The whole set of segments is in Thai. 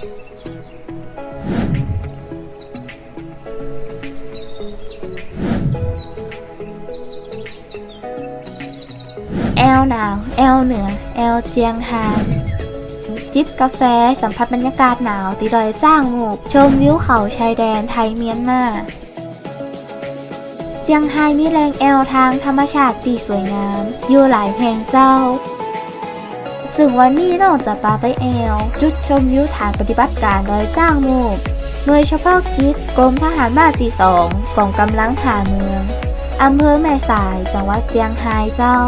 แอลหนาว แอลเหนือ แอลเจียงไฮจิบกาแฟ สัมผัสบรรยากาศหนาวตีดอยจ้างหมูก ชมวิวเขาชายแดนไทยเมียนมาเจียงไฮมีแรงแอลทางธรรมชาติที่สวยงาม อยู่หลายแห่งเจ้า ซึ่งวันนี้เราจะปาไปแอล จุดชมวิวฐานปฏิบัติการดอยจ้างมูกหน่วยเฉพาะกิจกรมทหารมาที่สองกองกำลังผ่าเมืองอำเภอแม่สายจังหวัดเจียงไฮ้เจ้า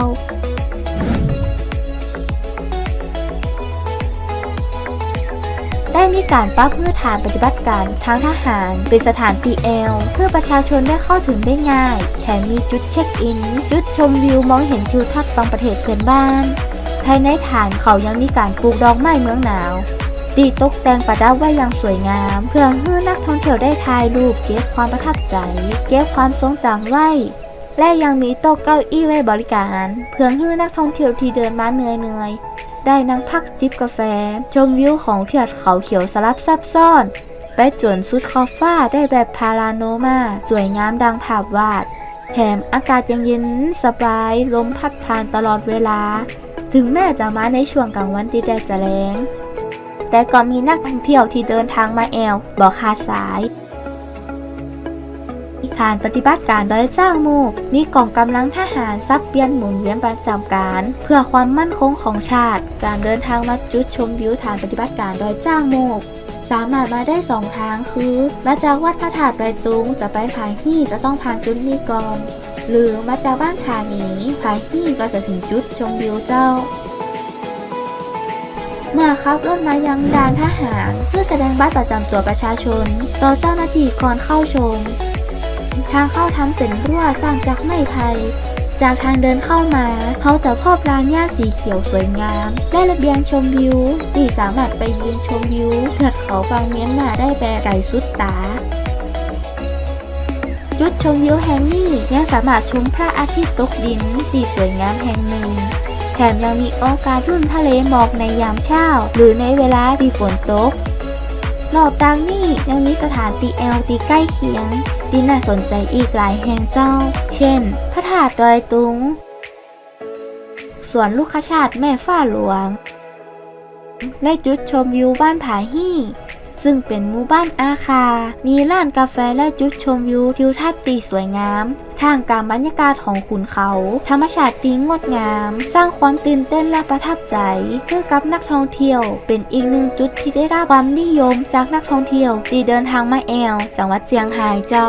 ได้มีการปรับพื้นฐานปฏิบัติการทางทหารเป็นสถาน PL เพื่อประชาชนได้เข้าถึงได้ง่าย แถมมีจุดเช็คอิน จุดชมวิวมองเห็นทิวทัศน์ฟังประเทศเพื่อนบ้าน ภายในฐานเขายังมีการปลูกดอกไม้เมืองหนาวตีตกแต่งประดับไว้อย่างสวยงาม เพื่อให้นักท่องเที่ยวได้ถ่ายรูปเก็บความประทับใจ เก็บความทรงจำไว้ และยังมีโต๊ะเก้าอี้ไว้บริการ เพื่อให้นักท่องเที่ยวที่เดินมาเหนื่อยๆได้นั่งพักจิบกาแฟ ชมวิวของเทือกเขาเขียวสลับซับซ้อนไปจนสุดขอบฟ้าได้แบบพาราโนมาสวยงามดังภาพวาด แถมอากาศยังเย็นสบายลมพัดผ่านตลอดเวลา ถึงแม้จะมาในช่วงกลางวันที่แดดจะแรงแต่ก็มีนักท่องเที่ยวที่เดินทางมาแอลบอกขาดสายฐานปฏิบัติการโดยจ้างหมูกมีกองกำลังทหารซับเปลี่ยนหมุนเวียนประจำการ เพื่อความมั่นคงของชาติ การเดินทางมาจุดชมวิวฐานปฏิบัติการโดยจ้างหมูกสามารถมาได้สองทางคือ มาจากวัดพระธาตุดอยตุงจะไปผายฮี่จะต้องผ่านจุดนี้ก่อน หรือมาจากบ้านผาหนีผายฮี่ก็จะถึงจุดชมวิวเจ้า เมื่อขับรถมายังด่านทหารเพื่อแสดงบัตรประจำตัวประชาชน ต่อเจ้าหน้าที่ก่อนเข้าชม ทางเข้าทำเป็นรั้วสร้างจากไม้ไผ่จากทางเดินเข้ามาเขาจะพบร้านหญ้าสีเขียวสวยงาม และระเบียงชมวิวที่สามารถไปยืนชมวิวเถือดเขาฟังเมียนมาได้แบบไก่สุดตา ดชมวิวแห่งนี้ยังสามารถชมพระอาทิตย์ตกดินที่สวยงามแห่งหนึ่ง แถมยังมีโอกาสรุ่นทะเลหมอกในยามเช้า หรือในเวลาที่ฝนตกนอกจากนี้ยังมีสถานที่แอลที่ใกล้เคียง ที่น่าสนใจอีกหลายแห่งเจ้า เช่น พระธาตุดอยตุง สวนลูกคชาติแม่ฟ้าหลวง และจุดชมวิวบ้านผาฮี่ ซึ่งเป็นหมู่บ้านอาคา มีร้านกาแฟและจุดชมวิวทิวทัศน์ตีสวยงามทางการบรรยากาศของขุนเขา ธรรมชาติตีงดงาม สร้างความตื่นเต้นและประทับใจเพื่อกับนักท่องเที่ยว เป็นอีกหนึ่งจุดที่ได้รับความนิยมจากนักท่องเที่ยว ที่เดินทางมาแอลจังหวัดเจียงไฮ้เจ้า